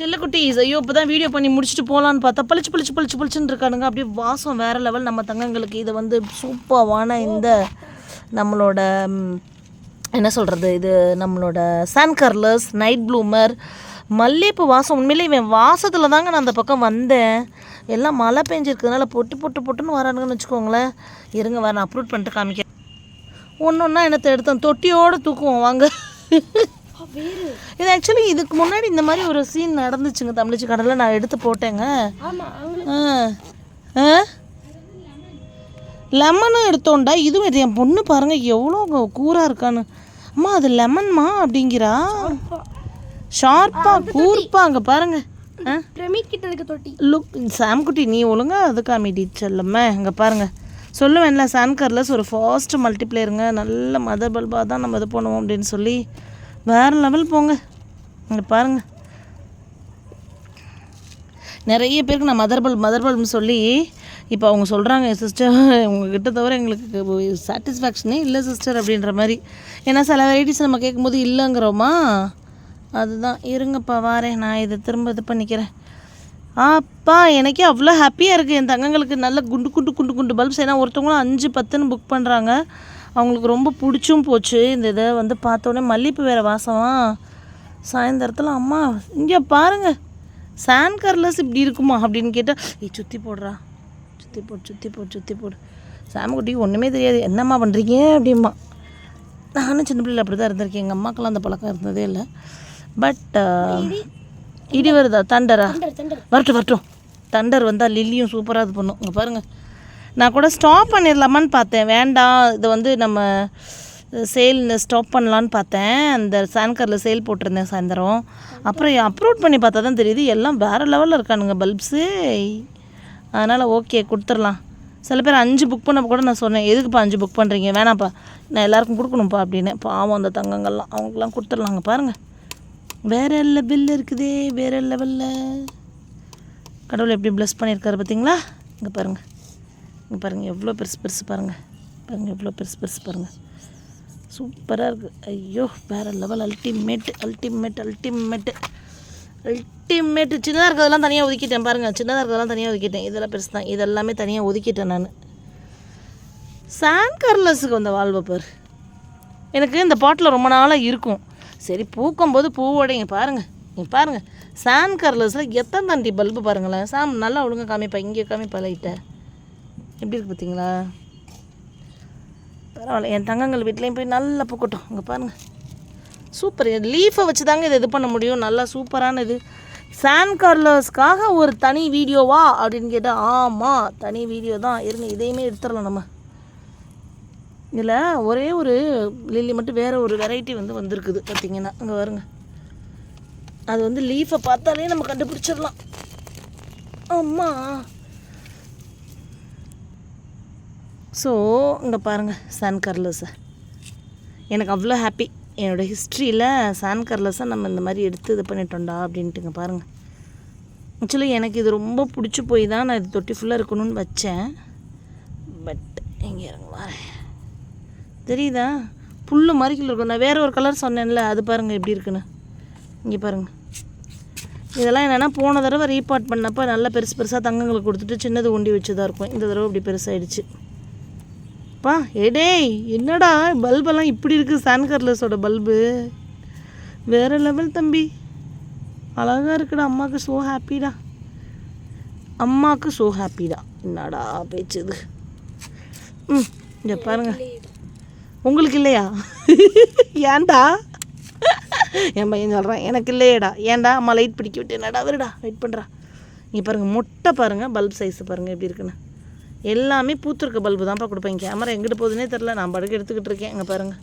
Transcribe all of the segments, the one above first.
செல்லக்குட்டீஸ் ஐயோ இப்போ தான் வீடியோ பண்ணி முடிச்சுட்டு போகலான்னு பார்த்தா பளிச்சு பளிச்சு பளிச்சு பளிச்சுன்னு இருக்கானுங்க. அப்படியே வாசம் வேறு லெவல் நம்ம தங்கங்களுக்கு. இது வந்து சூப்பரான இந்த நம்மளோட என்ன சொல்கிறது இது நம்மளோட சன் கர்லர்ஸ் நைட் ப்ளூமர் மல்லிகைப்பூ வாசம். உண்மையிலே இவன் வாசத்தில் தாங்க நான் அந்த பக்கம் வந்தேன். எல்லாம் மழை பெஞ்சிருக்கிறதுனால பொட்டு பொட்டு பொட்டுன்னு வரானுங்கன்னு வச்சுக்கோங்களேன். இருங்க வர நான் அப்லோட் பண்ணிட்டு காமிக்கிறேன். ஒன்று ஒன்றா என்னத்தை எடுத்தேன் தொட்டியோடு தூக்குவோம் வாங்க. இது ஆக்சுவலி இதுக்கு முன்னாடி இந்த மாதிரி ஒரு சீன் நடந்துச்சுங்க தமிழ்ச்சி கடலில் நான் எடுத்து போட்டேங்க. லெமனும் எடுத்தோண்டா இதுவும் இது என் பொண்ணு பாருங்க எவ்வளோ கூராக இருக்கான்னு. அம்மா அது லெமன்மா அப்படிங்கிறா? ஷார்ப்பா. கூர்ப்பா அங்கே பாருங்க. லுக் சாம்குட்டி நீ ஒழுங்கா அது காமிடி செல்லம்மே இங்கே பாருங்க. சொல்லுவேன்ல சான் கர்லஸ் ஒரு ஃபாஸ்ட் மல்டிப்ளேயருங்க நல்ல மதர் பல்பாக தான் நம்ம இது பண்ணுவோம் அப்படின்னு சொல்லி. வேறு லெவல் போங்க. இங்கே பாருங்கள் நிறைய பேருக்கு நான் மதர் பல்ப் மதர் பல்ப்னு சொல்லி இப்போ அவங்க சொல்கிறாங்க சிஸ்டர் உங்ககிட்ட தவிர எங்களுக்கு சாட்டிஸ்ஃபேக்ஷனே இல்லை சிஸ்டர் அப்படின்ற மாதிரி. ஏன்னா சில வெரைட்டிஸ் நம்ம கேட்கும்போது இல்லைங்கிறோமா? அதுதான். இருங்கப்பா வாரேன். நான் இதை திரும்ப இது பண்ணிக்கிறேன். அப்பா எனக்கே அவ்வளோ ஹாப்பியாக இருக்குது என் தங்கங்களுக்கு நல்ல குண்டு குண்டு குண்டு குண்டு பல்ப்ஸ் ஏன்னா ஒருத்தவங்களும் அஞ்சு பத்துன்னு புக் பண்ணுறாங்க அவங்களுக்கு ரொம்ப பிடிச்சும் போச்சு. இந்த இதை வந்து பார்த்தோன்னே மல்லிகைப்பூ வேறு வாசமா? சாயந்தரத்தில் அம்மா இங்கே பாருங்க சான் கர்லஸ் இப்படி இருக்குமா? அப்படின்னு கேட்டால் ஏய் சுற்றி போடுறா. சுற்றி போடு சுற்றி போடு சுற்றி போடு. சாமக்குட்டிக்கு ஒன்றுமே தெரியாது. என்னம்மா பண்ணுறீங்க அப்படிம்மா நானும் சின்ன பிள்ளைல அப்படி தான் இருந்திருக்கேன். எங்கள் அம்மாக்கெல்லாம் அந்த பழக்கம் இருந்ததே இல்லை. பட் இடி வருதா? தண்டர்? வரட்டும் வரட்டும். தண்டர் வந்தால் லில்லியும் சூப்பராக இது பண்ணும். இங்கே பாருங்கள் நான் கூட ஸ்டாப் பண்ணிடலாமான்னு பார்த்தேன். வேண்டாம் இது வந்து நம்ம சேல் ஸ்டாப் பண்ணலான்னு பார்த்தேன். அந்த சான்கரில் சேல் போட்டிருந்தேன் சாயந்தரம். அப்புறம் அப்லோட் பண்ணி பார்த்தா தான் தெரியுது எல்லாம் வேறு லெவலில் இருக்கானுங்க பல்ப்ஸு அதனால் ஓகே கொடுத்துடலாம். சில பேர் அஞ்சு புக் பண்ண கூட நான் சொன்னேன் எதுக்குப்பா அஞ்சு புக் பண்ணுறீங்க வேணாப்பா நான் எல்லாருக்கும் கொடுக்கணும்ப்பா அப்படின்னு. பாவம் அந்த தங்கங்கள்லாம். அவங்களுக்குலாம் கொடுத்துடலாங்க பாருங்கள் வேற லெவலில் இருக்குதே வேறு லெவலில் கடவுள் எப்படி ப்ளஸ் பண்ணியிருக்காரு பார்த்தீங்களா? இங்கே பாருங்கள் இருக்குது பாருங்கள் எவ்வளோ பெருசு பெருசு பாருங்கள் பாருங்கள் எவ்வளோ பெருசு பெருசு பாருங்கள் சூப்பராக இருக்குது ஐயோ வேறு level ultimate ultimate ultimate ultimate சின்னதாக இருக்கிறதெல்லாம் தனியாக ஒதுக்கிட்டேன் பாருங்கள் சின்னதாக இருக்கிறதெல்லாம் தனியாக ஒதுக்கிட்டேன். இதெல்லாம் பெருசு தான். இதெல்லாமே தனியாக ஒதுக்கிட்டேன் நான். சான் கார்லஸுக்கு வந்த வாழ்வை பாரு. எனக்கு இந்த பாட்டில் ரொம்ப நாளாக இருக்கும். சரி பூக்கும்போது போது இங்கே பாருங்கள் நீங்கள் பாருங்கள் சான் கார்லஸில் எத்தனை தண்டி பல்பு பாருங்களேன். சாம் நல்லா ஒழுங்கா காமிப்பா. இங்கே காமிப்பா லைட்டை. எப்படி இருக்குது பார்த்தீங்களா? பரவாயில்ல. என் தங்கங்கள் வீட்லேயும் போய் நல்லா பூக்கட்டும். இங்கே பாருங்கள் சூப்பர். லீஃபை வச்சு தாங்க இதை இது பண்ண முடியும். நல்லா சூப்பரான இது சான் கார்லர்ஸ்க்காக ஒரு தனி வீடியோவா அப்படின்னு கேட்டால் ஆமாம் தனி வீடியோ தான். இருங்க இதையுமே எடுத்துடலாம் நம்ம. இதில் ஒரே ஒரு லில்லி மட்டும் வேறு ஒரு வெரைட்டி வந்து வந்திருக்குது பார்த்தீங்கன்னா. அங்கே வருங்க அது வந்து லீஃபை பார்த்தாலே நம்ம கண்டுபிடிச்சிடலாம். ஆமாம் ஸோ இங்கே பாருங்கள் சான் கர்லஸை எனக்கு அவ்வளோ ஹாப்பி என்னோடய ஹிஸ்ட்ரியில் சான் கர்லஸை நம்ம இந்த மாதிரி எடுத்து இது பண்ணிட்டோம்டா அப்படின்ட்டுங்க பாருங்கள் ஆக்சுவலி எனக்கு இது ரொம்ப பிடிச்சி போய் தான் நான் இது தொட்டி ஃபுல்லாக இருக்கணும்னு வச்சேன். பட் எங்கே இறங்க தெரியுதா? புல்லு மாதிரி கீழே இருக்கும். நான் வேறு ஒரு கலர் சொன்னேன்ல அது பாருங்கள் எப்படி இருக்குன்னு. இங்கே பாருங்கள் இதெல்லாம் என்னென்னா போன தடவை ரீபார்ட் பண்ணப்போ நல்லா பெருசு பெருசாக தங்கங்களுக்கு கொடுத்துட்டு சின்னது உண்டி வச்சுதான் இருக்கும். இந்த தடவை இப்படி பெருசாகிடுச்சு அப்பா ஏடேய் என்னடா பல்பெல்லாம் இப்படி இருக்குது சான் கர்லஸோட பல்பு? வேறு லெவல் தம்பி. அழகாக இருக்குடா அம்மாவுக்கு ஸோ ஹாப்பிடா அம்மாவுக்கு ஸோ ஹாப்பிடா என்னடா பேச்சுது ம் இங்கே பாருங்கள் உங்களுக்கு இல்லையா? ஏன்டா? என் பையன் சொல்கிறான் எனக்கு இல்லையேடா. ஏன்டா? அம்மா லைட் பிடிக்க விட்டு என்னடா வருடா? வெயிட் பண்ணுறா இங்கே பாருங்கள் முட்டை பாருங்கள் பல்ப் சைஸ் பாருங்கள் எப்படி இருக்குன்னு. எல்லாமே பூத்திருக்க பல்பு தான்ப்பா கொடுப்பேன். கேமரா எங்கிட்டு போகுதுன்னே தெரில நான் படுக்க எடுத்துக்கிட்டு இருக்கேன். இங்கே பாருங்கள்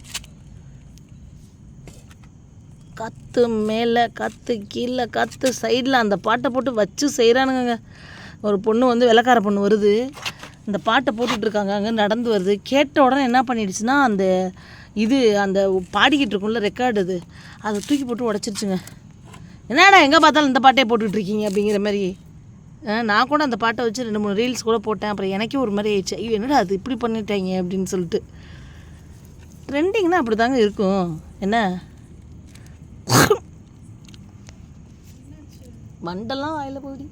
கத்து மேலே கத்து கீழே கத்து சைடில் அந்த பாட்டை போட்டு வச்சு செய்கிறானுங்க ஒரு பொண்ணு வந்து வெள்ளக்கார பொண்ணு வருது. இந்த பாட்டை போட்டுட்டு இருக்காங்க. அங்கே நடந்து வருது. கேட்ட உடனே என்ன பண்ணிடுச்சுன்னா அந்த இது அந்த பாடிக்கிட்டு இருக்கும்ல ரெக்கார்டு அது அதை தூக்கி போட்டு உடச்சிருச்சுங்க. என்னடா எங்கே பார்த்தாலும் இந்த பாட்டே போட்டுக்கிட்டு இருக்கீங்க அப்படிங்கிற மாதிரி. நான் கூட அந்த பாட்டை வச்சு ரெண்டு மூணு ரீல்ஸ் கூட போட்டேன். அப்புறம் எனக்கே ஒரு மாதிரி ஆயிடுச்சு. ஐயோ என்னடா அது இப்படி பண்ணிட்டாங்க அப்படின்னு சொல்லிட்டு. ட்ரெண்டிங்னா அப்படி தாங்க இருக்கும். என்ன? மண்டெல்லாம் வாயில் போடி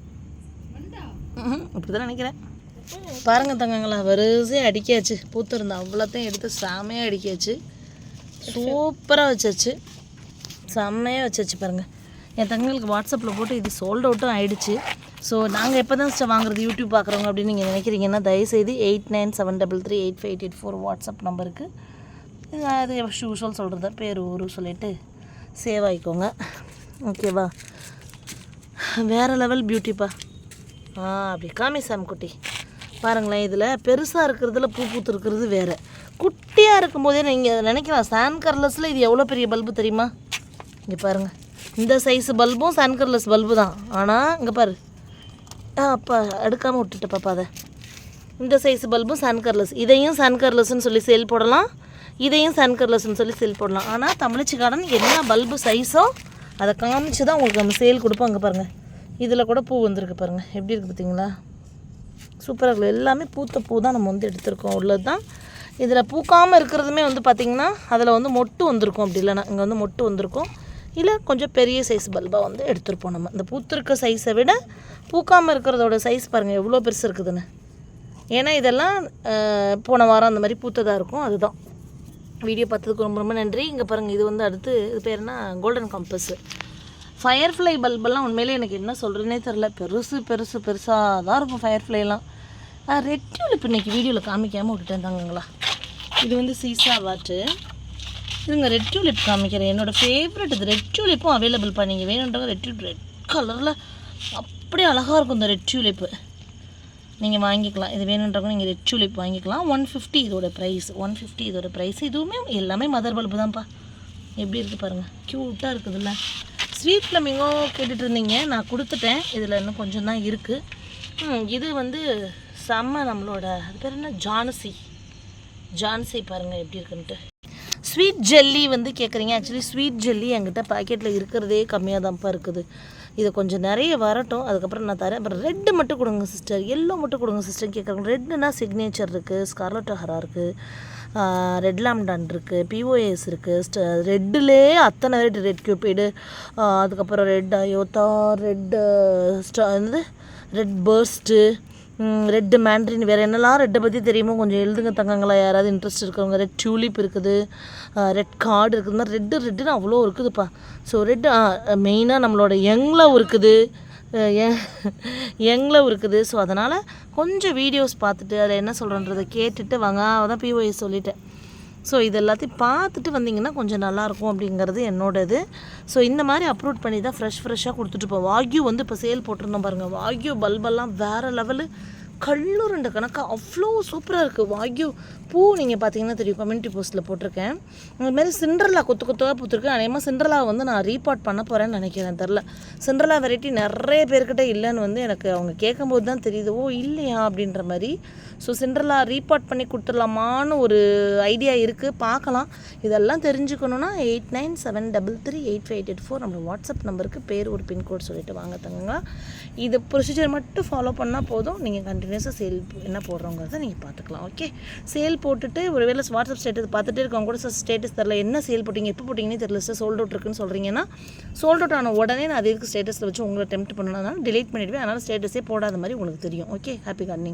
அப்படி தான் நினைக்கிறேன். பாருங்க தங்கங்களா வரிசையாக அடிக்காச்சு. பூத்திருந்த அவ்வளோத்தையும் எடுத்து செமையாக அடிக்காச்சு. சூப்பராக வச்சாச்சு. செம்மையாக வச்சாச்சு பாருங்கள் என் தங்களுக்கு வாட்ஸ்அப்பில் போட்டு இது சோல்ட் அவுட்டும் ஆயிடுச்சு. ஸோ நாங்கள் எப்போ தான் சிஸ்டர் வாங்குறது யூடியூப் பார்க்குறவங்க அப்படின்னு நீங்கள் நினைக்கிறீங்கன்னா தயவுசெய்து eight nine seven double three eight five eight eight four WhatsApp நம்பருக்கு. அது யூஷுவல் சொல்கிறத பேர் ஊர் சொல்லிட்டு சேவ் ஆகிக்கோங்க ஓகேவா வேறு லெவல் பியூட்டிப்பா ஆ அப்படி காமி சாம் குட்டி. பாருங்களேன் இதில் பெருசாக இருக்கிறதுல பூ பூத்துருக்கிறது வேறு. குட்டியாக இருக்கும்போதே நீங்கள் நினைக்கலாம். சான் கர்லஸில் இது எவ்வளோ பெரிய பல்பு தெரியுமா? இங்கே பாருங்கள் இந்த சைஸ் பல்பும் சன்கர்லஸ் பல்பு தான். ஆனால் இங்கே பாரு. ஆ அப்பா எடுக்காமல் விட்டுட்டு பாப்பா அதை. இந்த சைஸ் பல்பும் சன்கர்லஸ் இதையும் சன்கர்லஸ்ன்னு சொல்லி சேல் போடலாம். இதையும் சன்கர்லஸ்ன்னு சொல்லி சேல் போடலாம். ஆனால் தமிழ்ச்சி கார்டன் என்ன பல்பு சைஸோ அதை காமிச்சு தான் உங்களுக்கு நம்ம சேல் கொடுப்போம். அங்கே பாருங்கள் இதில் கூட பூ வந்திருக்கு பாருங்கள் எப்படி இருக்குது பார்த்தீங்களா? சூப்பராக இருக்குது எல்லாமே பூத்த பூ தான் நம்ம வந்து எடுத்திருக்கோம். உள்ளது தான் இதில் பூக்காமல் இருக்கிறதுமே வந்து பார்த்திங்கன்னா அதில் வந்து மொட்டு வந்திருக்கும். அப்படி இல்லைனா இங்கே வந்து மொட்டு வந்திருக்கும். இல்லை கொஞ்சம் பெரிய சைஸ் பல்பாக வந்து எடுத்துருப்போம் நம்ம இந்த பூத்திருக்க சைஸை விட பூக்காமல் இருக்கிறதோட சைஸ் பாருங்கள் எவ்வளோ பெருசு இருக்குதுன்னு. ஏன்னா இதெல்லாம் போன வாரம் அந்த மாதிரி பூத்ததாக இருக்கும் அதுதான். வீடியோ பார்த்ததுக்கு ரொம்ப ரொம்ப நன்றி. இங்கே பாருங்கள் இது வந்து அடுத்து இது பேர் என்ன? கோல்டன் காம்பஸ் ஃபயர்ஃப்ளை பல்பெல்லாம் உண்மையிலே எனக்கு என்ன சொல்கிறேனே தெரில பெருசு பெருசு பெருசாக தான் இருக்கும் ஃபயர்ஃப்ளைலாம் ரெட் டியூலிப் இன்றைக்கி வீடியோவில் காமிக்காமல் விட்டுட்டேன் தாங்கங்களா. இது வந்து சீசா வாட்டு இதுங்க ரெட் டியூலிப் காமிக்கிறேன். என்னோடய ஃபேவரட் இது. ரெட் டியூலிப்பும் அவைலபிள் நீங்கள் வேணுன்றவங்க ரெட் டியூலிப் ரெட் கலரில் அப்படியே அழகாக இருக்கும் இந்த ரெட் டியூலிப்பு நீங்கள் வாங்கிக்கலாம். இது வேணுன்றவங்க நீங்கள் ரெட் டியூலிப் வாங்கிக்கலாம். ஒன் ஃபிஃப்டி இதோட ப்ரைஸ் ஒன் ஃபிஃப்டி இதோட ப்ரைஸ் இதுவுமே எல்லாமே மதர் பல்பு தான்ப்பா. எப்படி இருக்குது பாருங்கள் க்யூட்டாக இருக்குதுல்ல. ஸ்வீட் ஃப்ளமிங்கோ கேட்டுட்டு இருந்தீங்க. நான் கொடுத்துட்டேன். இதில் இன்னும் கொஞ்சம் தான் இருக்குது இது வந்து செம்ம நம்மளோட அது பேர் என்ன? ஜான்சி. ஜான்சி பாருங்கள் எப்படி இருக்குன்ட்டு. ஸ்வீட் ஜெல்லி வந்து கேட்குறீங்க ஆக்சுவலி ஸ்வீட் ஜெல்லி என்கிட்ட பாக்கெட்டில் இருக்கிறதே கம்மியாக தான்ப்பா இருக்குது. இது கொஞ்சம் நிறைய வரட்டும். அதுக்கப்புறம் நான் தரேன். அப்புறம் ரெட்டு மட்டும் கொடுங்க சிஸ்டர் எல்லோ மட்டும் கொடுங்க சிஸ்டர் கேட்குறாங்க ரெட்டுனா சிக்னேச்சர் இருக்குது ஸ்கார்லட் ஹரா இருக்குது ரெட் லாம்டான் இருக்குது பிஓஎஸ் இருக்குது ரெட்டுலே அத்தனை ரெட் ரெட் கியூபிடு அதுக்கப்புறம் ரெட் அயோத்தா ரெட் ஸ்டா என்னது? ரெட் பர்ஸ்ட்டு ரெட்டு மேண்ட்ரின் வேறு என்னெல்லாம் ரெட்டை பற்றி தெரியுமோ? கொஞ்சம் எழுதுங்க தங்கங்களா. யாராவது இன்ட்ரெஸ்ட் இருக்கவங்க ரெட் டியூலிப் இருக்குது ரெட் கார்டு இருக்குது. இந்த மாதிரி ரெட்டு ரெட்டுன்னு அவ்வளோ இருக்குதுப்பா. ஸோ ரெட்டு மெயினாக நம்மளோட யங்லவ் இருக்குது. யங்லவ் இருக்குது. ஸோ அதனால் கொஞ்சம் வீடியோஸ் பார்த்துட்டு அதில் என்ன சொல்கிறன்றதை கேட்டுட்டு வாங்க. அதான் பிஓஎஸ் சொல்லிட்டேன். ஸோ இது எல்லாத்தையும் பார்த்துட்டு வந்தீங்கன்னா கொஞ்சம் நல்லாயிருக்கும் அப்படிங்கிறது என்னோடது. ஸோ இந்த மாதிரி அப்ரூட் பண்ணி தான் ஃப்ரெஷ் ஃப்ரெஷ்ஷாக கொடுத்துட்டு போவோம். வாக்யூ வந்து இப்போ சேல் போட்டிருந்தோம் பாருங்கள் வாக்யூ பல்பெல்லாம் வேறு லெவலு கல்லுருண்டை கணக்காக அவ்வளோ சூப்பராக இருக்குது வாக்யூ பூ நீங்கள் பார்த்தீங்கன்னா தெரியும். கம்யூனிட்டி போஸ்ட்டில் போட்டிருக்கேன். இந்த மாதிரி சிண்ட்ரலா கொத்து கொத்தாக பூத்துருக்கு. அநேகமாக சிண்ட்ரலா வந்து நான் ரீபார்ட் பண்ண போகிறேன்னு நினைக்கிறேன். தெரில சிண்ட்ரலா வெரைட்டி நிறைய பேர்கிட்ட இல்லைன்னு வந்து எனக்கு அவங்க கேட்கும்போது தான் தெரியுது. ஓ இல்லையா அப்படின்ற மாதிரி. ஸோ சிண்ட்ரலா ரீபார்ட் பண்ணி கொடுத்துடலாமான்னு ஒரு ஐடியா இருக்குது பார்க்கலாம். இதெல்லாம் தெரிஞ்சுக்கணுன்னா eight nine seven double three eight five eight eight four நம்ம வாட்ஸ்அப் நம்பருக்கு பேர் ஒரு பின்கோட் சொல்லிட்டு வாங்க தங்கங்களா இது ப்ரொசீஜர் மட்டும் ஃபாலோ பண்ணால் போதும். நீங்கள் கண்டினியூஸாக சேல் என்ன போடுறோங்கிறத நீங்கள் பார்த்துக்கலாம் ஓகே சேல் போட்டுட்டு ஒருவேளை வாட்ஸ்அப் ஸ்டேட்டஸ் பார்த்துட்டே இருக்கவங்க கூட சார் ஸ்டேட்டஸ் தெரில என்ன சேல் போட்டிங்க எப்போ போட்டிங்கன்னு தெரியல சார் சோல்ட் அவுட் இருக்குன்னு சொல்கிறீங்கன்னா சோல்ட் அவுட் ஆன உடனே நான் அது ஸ்டேட்டஸில் வச்சு உங்களை டெம்ப்ட் பண்ணணும் டிலீட் பண்ணிவிடுவேன் அதனால் ஸ்டேட்டஸே போடாத மாதிரி உங்களுக்கு தெரியும் ஓகே ஹாப்பி கார்னிங்